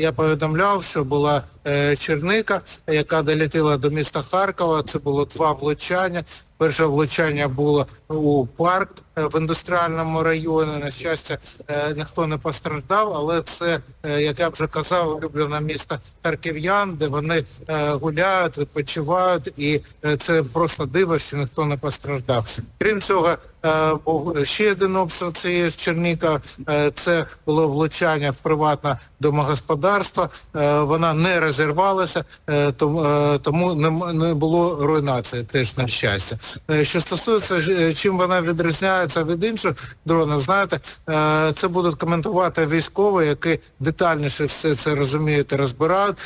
я повідомляв, що була е, черника, яка долетіла до міста Харкова. Це було два влучання. Перше влучання було у парк е, в індустріальному районі. На щастя, е, ніхто не постраждав, але це, е, як я вже казав, улюблене місто харків'ян, де вони гуляють, відпочивають, і це просто диво, що ніхто не постраждав. Крім цього, був ще один обстріл цієї Черніка. Це було влучання в приватне домогосподарство. Вона не розірвалася, тому, не було руйнації, теж на щастя. Е, Що стосується, е, чим вона відрізняється від інших дронів, знаєте, е, це будуть коментувати військові, які детальніше все це розуміють і розбирають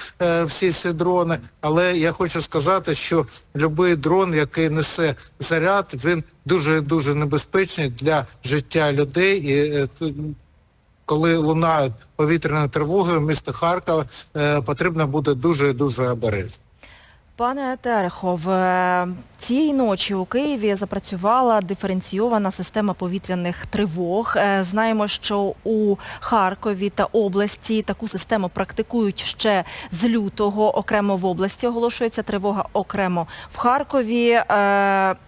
всі ці дрони. Але я хочу сказати, що будь-який дрон, який несе заряд, він дуже дуже небезпечний для життя людей і коли лунають повітряні тривоги в місті Харкова, потрібно бути дуже дуже обережно. Пане Терехов, е, цієї ночі у Києві запрацювала диференційована система повітряних тривог. Е, Знаємо, що у Харкові та області таку систему практикують ще з лютого. Окремо в області оголошується тривога, окремо в Харкові. Е,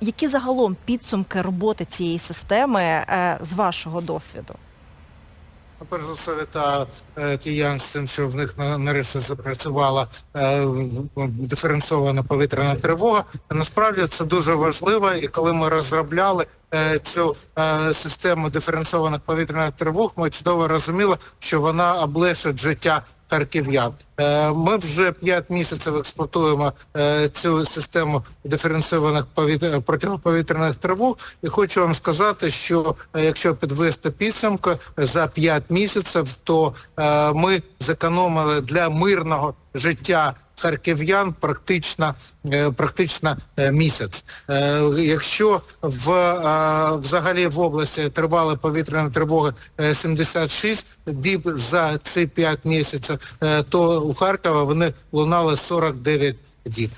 Які загалом підсумки роботи цієї системи з вашого досвіду? Ну, Перш за все, вітаю е, киян з тим, що в них нарешті запрацювала диференцована диференційована повітряна тривога. Насправді це дуже важливо, і коли ми розробляли е, цю е, систему диференційованих повітряних тривог, ми чудово розуміли, що вона облегшить життя харків'ян. Е, Ми вже 5 місяців експлуатуємо е, цю систему диференційованих протиповітряних тривог. І хочу вам сказати, що е, якщо підвести підсумку за 5 місяців, то ми зекономили для мирного життя харків'ян практично, е, практично е, місяць. Е, Якщо в, взагалі в області тривали повітряні тривоги е, 76 діб за ці 5 місяців, то у Харкова вони лунали 49 діб.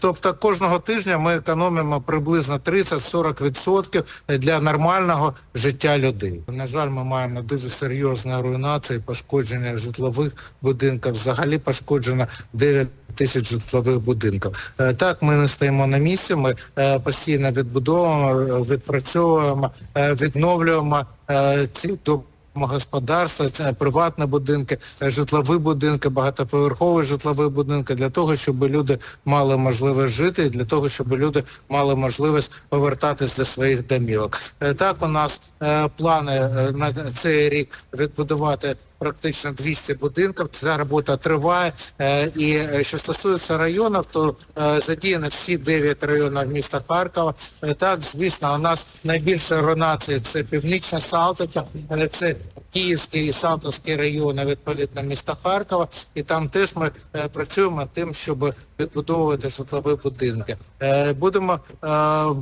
Тобто кожного тижня ми економимо приблизно 30-40% для нормального життя людей. На жаль, ми маємо дуже серйозні руйнації, пошкодження житлових будинків, взагалі пошкоджено 9 тисяч житлових будинків. Е, Так, ми не стоїмо на місці, ми е, постійно відбудовуємо, відпрацьовуємо, е, відновлюємо ці домогосподарства, приватні будинки, житлові будинки, багатоповерхові житлові будинки, для того, щоб люди мали можливість жити, і для того, щоб люди мали можливість повертатись до своїх домівок. Так, у нас плани на цей рік відбудувати практично 200 будинків. Ця робота триває. Е, І е, що стосується районів, то е, задіяно всі 9 районів міста Харкова. Так, звісно, у нас найбільше руйнації це Північна Салтика, це Київський і Салтовський райони, відповідно, міста Харкова. І там теж ми е, працюємо над тим, щоб відбудовувати житлові будинки. Е, Будемо е,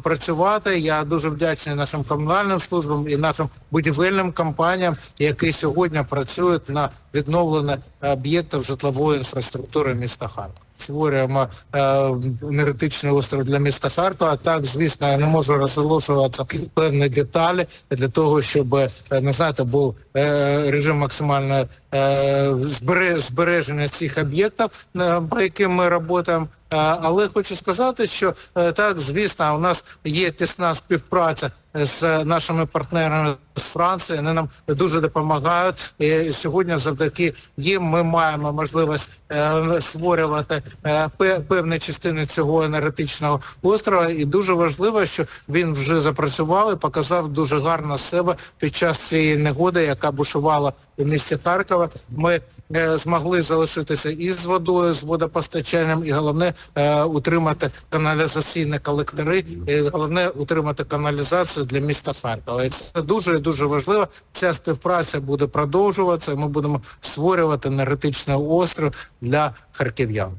працювати. Я дуже вдячний нашим комунальним службам і нашим будівельним компаніям, які сьогодні працюють на відновлення об'єктів житлової інфраструктури міста Харкова. Створюємо е, енергетичний остров для міста Харкова. Так, звісно, я не можу розголошуватися певні деталі для того, щоб е, ну, знаєте, був е, режим максимального е, збереження цих об'єктів, по яким ми працюємо. Е, Але хочу сказати, що е, так, звісно, у нас є тісна співпраця з нашими партнерами з Франції. Вони нам дуже допомагають. І сьогодні завдяки їм ми маємо можливість е, створювати певні частини цього енергетичного острова. І дуже важливо, що він вже запрацював і показав дуже гарно себе під час цієї негоди, яка бушувала у місті Харкова. Ми змогли залишитися із водою, з водопостачанням, і головне утримати каналізаційні колектори, і головне утримати каналізацію для міста Харкова. І це дуже і дуже важливо. Ця співпраця буде продовжуватися. Ми будемо створювати енергетичний острів для харків'ян.